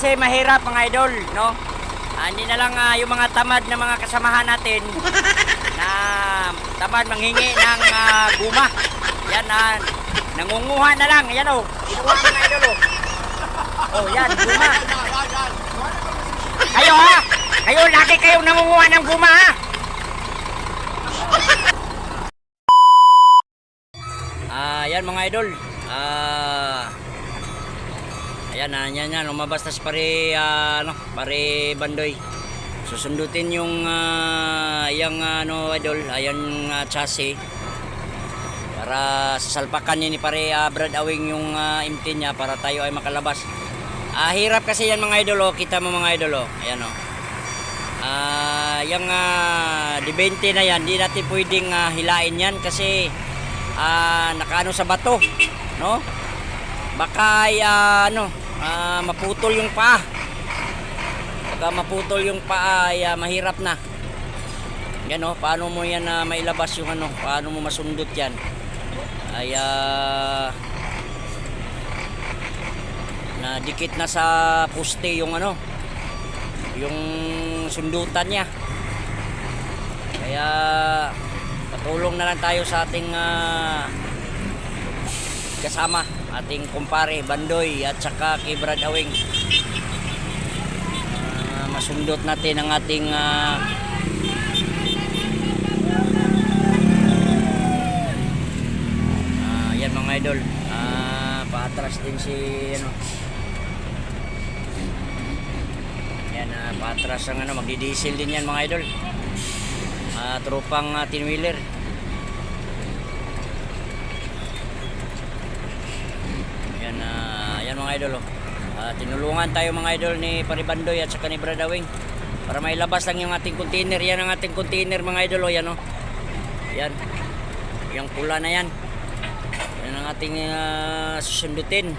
Kasi mahirap mga idol, no? Ah, hindi na lang ah, yung mga tamad na mga kasamahan natin na tamad manghingi ng ah, guma. Yan na nangunguha na lang. Yan oh. Kinuha mga idol oh. Oh, yan, guma. Kayo ha? Kayo lagi kayong nangunguha ng guma ha? Ah, yan mga idol. Ah, ayan na, yan yan, lumabas na pare, ah, ano, pare Bandoy. Susundutin yung ah, yung ano idol, ayan uh, chassis para sasalpakan niya ni pare ah, Brad Awing yung uh, MT niya para tayo ay makalabas. Ah, hirap kasi yan mga idol, oh. kita mo mga idol, oh. ayan oh. Ah, yung uh, D20 na yan, di natin pwedeng ah, hilain yan kasi ah, nakaano sa bato, no? Baka ah, ano, ah, maputol yung paa. Baka maputol yung paa ay ah, mahirap na. Yan oh, paano mo yan na mailabas yung ano, paano mo masundot yan? Ay ah, na dikit na sa poste yung ano, yung sundutan niya. Kaya patulong na lang tayo sa ating ah, kasama, ating kumpare Bandoy at saka kay Brad Awing. Ah, masundot natin ang ating ah, ah, yan mga idol. Ah, paatras din si ano. Yan, ah, paatras ang ano, magdi-diesel din yan mga idol. Ah, tropang uh, wheeler Yan, ah, yan mga idol. Oh. Ah, tinulungan tayo mga idol ni Paribandoy at saka ni Bradawing para mailabas lang yung ating container. Yan ang ating container mga idol. Oh. Yan, oh. yan. Yung pula na yan. Yan ang ating ah, susundutin.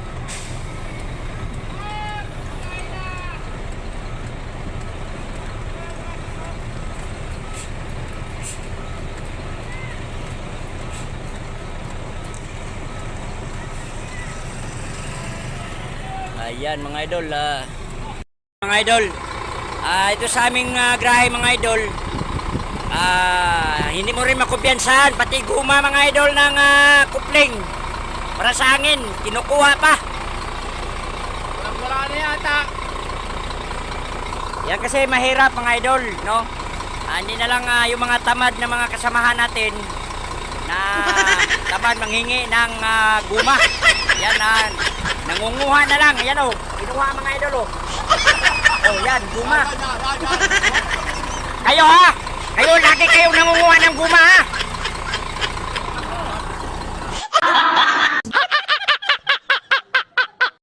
Ayan mga idol. ah. mga idol. ah, ito sa aming ah, grahe mga idol. Ah, hindi mo rin makumpiyansahan pati guma mga idol ng ah, kupling. Para sa hangin, kinukuha pa. Wala na yata. Yan kasi mahirap mga idol, no? Ah, hindi na lang ah, yung mga tamad na mga kasamahan natin na tamad manghingi ng ah, guma. Yan na nangunguha na lang. Yan oh, kinuha mga idol oh. Oh, yan, guma. Kayo ha? Kayo lagi kayong nangunguha ng guma